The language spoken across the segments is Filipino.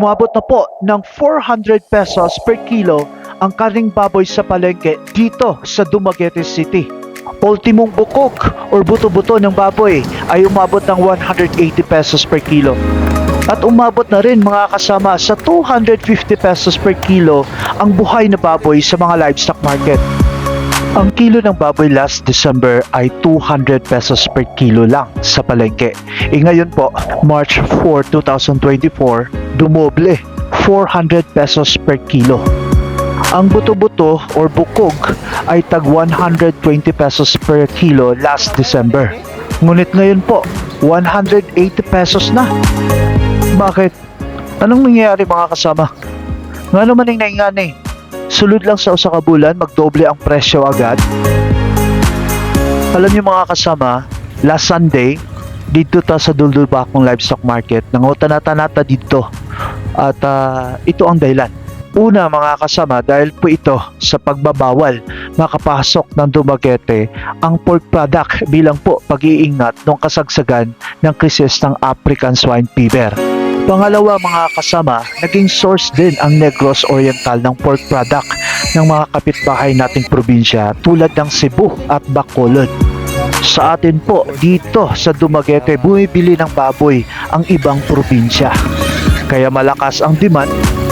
umabot na po ng 400 pesos per kilo ang karning baboy sa palengke dito sa Dumaguete City. Ultimong bukog or buto-buto ng baboy ay umabot ng 180 pesos per kilo. At umabot na rin mga kasama sa 250 pesos per kilo ang buhay na baboy sa mga livestock market. Ang kilo ng baboy last December ay 200 pesos per kilo lang sa palengke. E ngayon po, March 4, 2024, dumoble, 400 pesos per kilo. Ang buto-buto or bukog ay tag 120 pesos per kilo last December. Ngunit ngayon po, 180 pesos na. Bakit? Anong nangyayari mga kasama? Nga naman yung naingani? Sulod lang sa usa ka bulan, magdoble ang presyo agad. Alam niyo mga kasama, last Sunday, dito ta sa Duldul Bakong Livestock Market, nangutanata-nata dito. At ah, ito ang dahilan. Una mga kasama dahil po ito sa pagbabawal makapasok ng Dumaguete ang pork product bilang po pag-iingat ng kasagsagan ng krisis ng African Swine Fever. Pangalawa mga kasama, naging source din ang Negros Oriental ng pork product ng mga kapitbahay nating probinsya tulad ng Cebu at Bacolod. Sa atin po, dito sa Dumaguete, bumibili ng baboy ang ibang probinsya. Kaya malakas ang demand,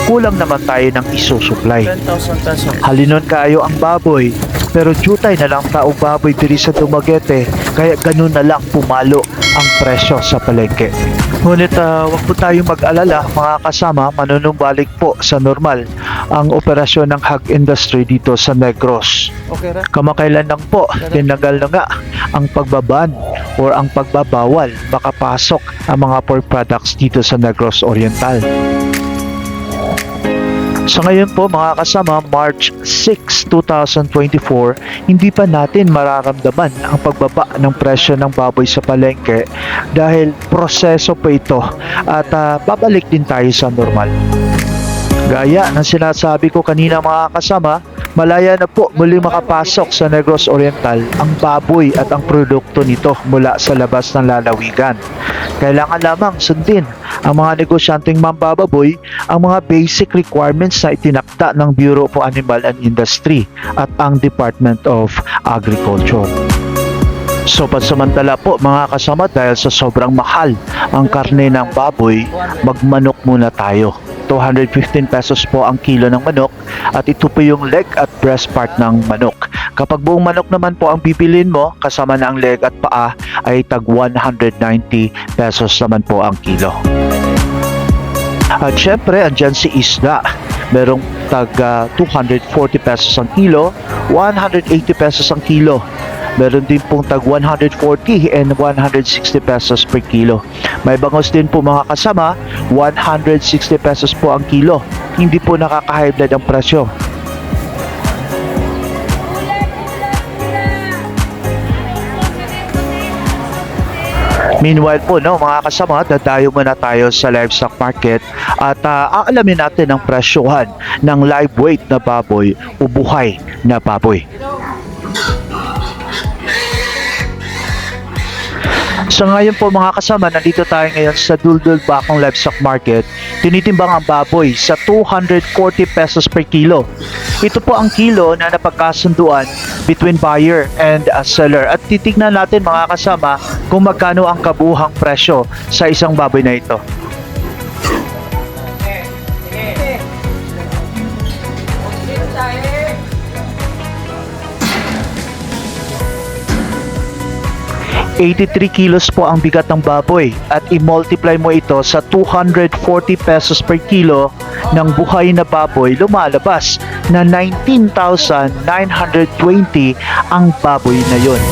kulang naman tayo ng isusupply. 10,000 pesos. Halinon kaayo ang baboy, pero jutay na lang tao baboy diri sa Dumaguete, kaya ganun na lang pumalo ang presyo sa palengke. Ngunit ah, wag po tayong mag-alala mga kasama, manunumbalik po sa normal ang operasyon ng hog industry dito sa Negros. Kamakailan lang po, tinagal na nga ang pagbaban or ang pagbabawal makapasok ang mga pork products dito sa Negros Oriental. Sa ngayon po mga kasama, March 6, 2024, hindi pa natin mararamdaman ang pagbaba ng presyo ng baboy sa palengke dahil proseso pa ito at ah, babalik din tayo sa normal. Gaya ng sinasabi ko kanina mga kasama, malaya na po muli makapasok sa Negros Oriental ang baboy at ang produkto nito mula sa labas ng lalawigan. Kailangan lamang sundin ang mga negosyanteng mambababoy ang mga basic requirements na itinakda ng Bureau for Animal and Industry at ang Department of Agriculture. So pansamantala po mga kasama dahil sa sobrang mahal ang karne ng baboy, magmanok muna tayo. 215 pesos po ang kilo ng manok at ito po yung leg at breast part ng manok. Kapag buong manok naman po ang bibilin mo, kasama na ang leg at paa ay tag 190 pesos naman po ang kilo. At syempre, andyan si isda. Merong tag ah, 240 pesos ang kilo, 180 pesos ang kilo. Meron din pong tag 140 and 160 pesos per kilo. May bangos din po mga kasama, 160 pesos po ang kilo. Hindi po nakaka-high blood ang presyo. Meanwhile po, no, mga kasama, dadayo muna tayo sa livestock market at ah, aalamin natin ang presyohan ng live weight na baboy o buhay na baboy. So ngayon po mga kasama, nandito tayo ngayon sa Duldul Bakong Livestock Market. Tinitimbang ang baboy sa 240 pesos per kilo. Ito po ang kilo na napagkasunduan between buyer and a seller. At titignan natin mga kasama kung magkano ang kabuhang presyo sa isang baboy na ito. ...83 kilos po ang bigat ng baboy at i-multiply mo ito sa 240 pesos per kilo ng buhay na baboy lumalabas na 19,920 ang baboy na yon.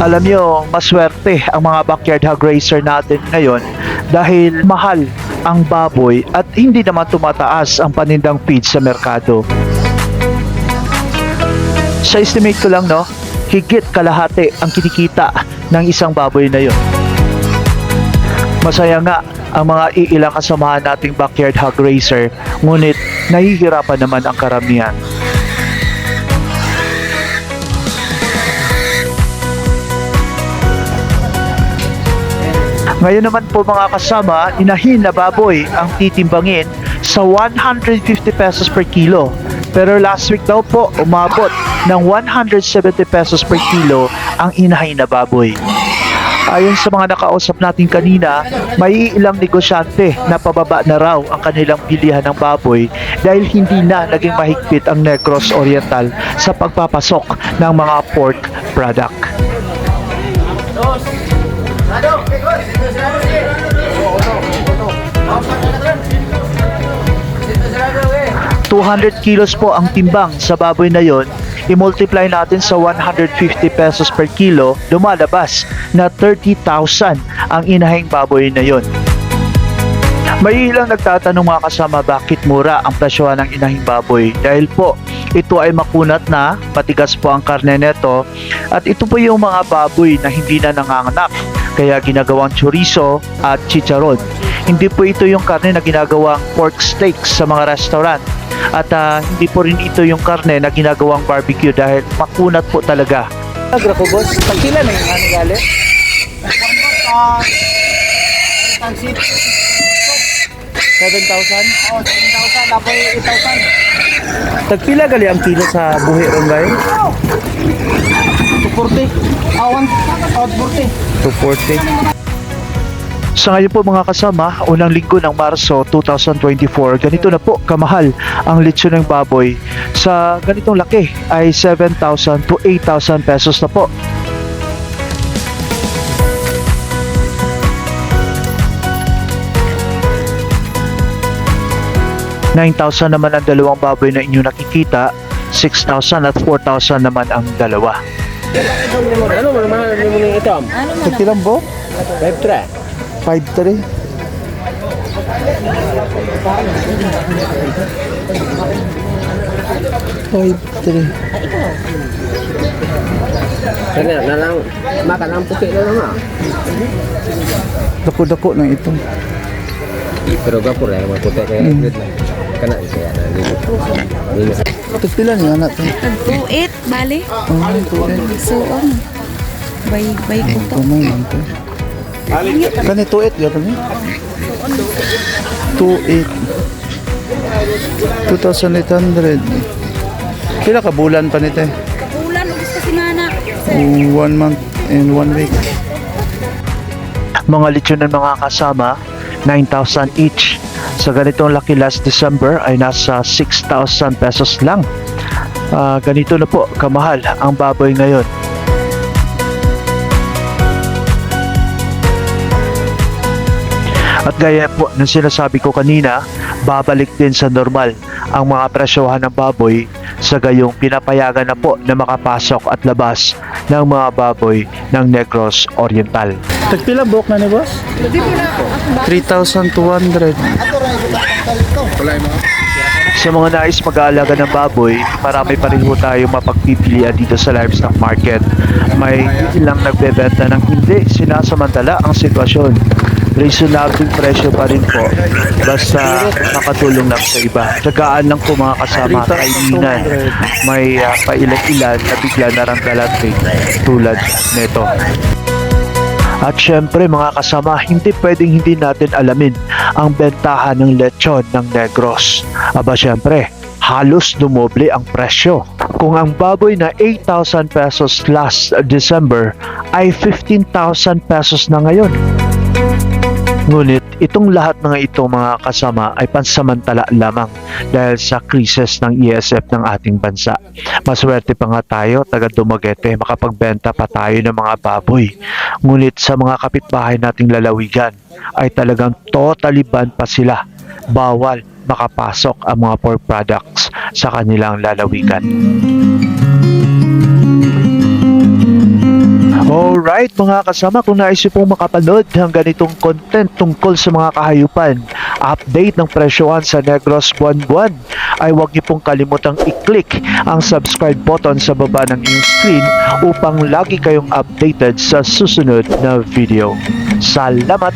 Alam nyo, maswerte ang mga backyard hog racer natin ngayon dahil mahal ang baboy at hindi naman tumataas ang panindang feed sa merkado. Sa estimate ko lang, no, higit kalahati ang kinikita ng isang baboy na yon. Masaya nga ang mga iilang kasamahan nating backyard hog racer, ngunit nahihirapan naman ang karamihan. Ngayon naman po mga kasama, inahin na baboy ang titimbangin sa 150 pesos per kilo. Pero last week daw po, umabot ng 170 pesos per kilo ang inahin na baboy. Ayon sa mga nakausap natin kanina, may ilang negosyante na pababa na raw ang kanilang bilihan ng baboy dahil hindi na naging mahigpit ang Negros Oriental sa pagpapasok ng mga pork product. 200 kilos po ang timbang sa baboy na yon, i-multiply natin sa 150 pesos per kilo, lumalabas na 30,000 ang inahing baboy na yon. May ilang nagtatanong mga kasama bakit mura ang presyohan ng inahing baboy dahil po ito ay makunat na, matigas po ang karne neto at ito po yung mga baboy na hindi na nanganganak kaya ginagawang chorizo at chicharon. Hindi po ito yung karne na ginagawang pork steaks sa mga restaurant at ah, hindi po rin ito yung karne na ginagawang barbecue dahil makunat po talaga. Agra ko boss, pagkila na yung ano gali? Pansit. 7,000? Oh, 7,000. Apoy 8,000. Tagpila gali ang kilo sa buhi ron ba 240. Awan. Out 40. 240. Sa ngayon po mga kasama, unang linggo ng Marso 2024, ganito na po kamahal ang lechon ng baboy. Sa ganitong laki ay 7,000 to 8,000 pesos na po. ₱9,000 naman ang dalawang baboy na inyo nakikita, 6,000 at 4,000 naman ang dalawa. Ano mo naman ano mo yung itom? Sa po? 5 5-3. Five, three. Kanya na lang makan ang puti na naman. Dako-dako ng ito. Pero gapur eh, maputi kaya Hmm. good lang. Kana kaya na dito. Dito. Ito pila niya anak to. Tag-tuit, bali. Oh, tuloy. Suon. Bay, bay ko to. Kamay lang to. Kani tuit gano'n ni? Tuit. 2,800. Pila ka bulan pa nito eh? Ulan, ubus kasi nga na. One month and one week. Mga lechon ng mga kasama, 9,000 each. Sa ganitong laki last December ay nasa 6,000 pesos lang. Ah, ganito na po kamahal ang baboy ngayon. At gaya po ng sinasabi ko kanina, babalik din sa normal ang mga presyohan ng baboy sa gayong pinapayagan na po na makapasok at labas ng mga baboy ng Negros Oriental. Tagpila buhok na ni boss? 3,200. Sa mga nais mag-aalaga ng baboy, marami pa rin po tayo mapagpipilian dito sa livestock market. May ilang nagbebenta ng hindi sinasamantala ang sitwasyon. Reasonable presyo pa rin po. Basta makatulong lang sa iba. Tsagaan lang po mga kasama kaibigan. May uh, pailan-ilan na bigla naramdalan rin tulad nito. At syempre mga kasama, hindi pwedeng hindi natin alamin ang bentahan ng lechon ng Negros. Aba syempre, halos dumoble ang presyo. Kung ang baboy na 8,000 pesos last December ay 15,000 pesos na ngayon. Ngunit itong lahat mga ito mga kasama ay pansamantala lamang dahil sa krisis ng ESF ng ating bansa. Maswerte pa nga tayo, taga Dumaguete, makapagbenta pa tayo ng mga baboy. Ngunit sa mga kapitbahay nating lalawigan ay talagang totally ban pa sila. Bawal makapasok ang mga pork products sa kanilang lalawigan. Alright mga kasama, kung nais pong makapanood ng ganitong content tungkol sa mga kahayupan, update ng presyohan sa Negros buwan-buwan, ay huwag niyo pong kalimutang i-click ang subscribe button sa baba ng inyong screen upang lagi kayong updated sa susunod na video. Salamat!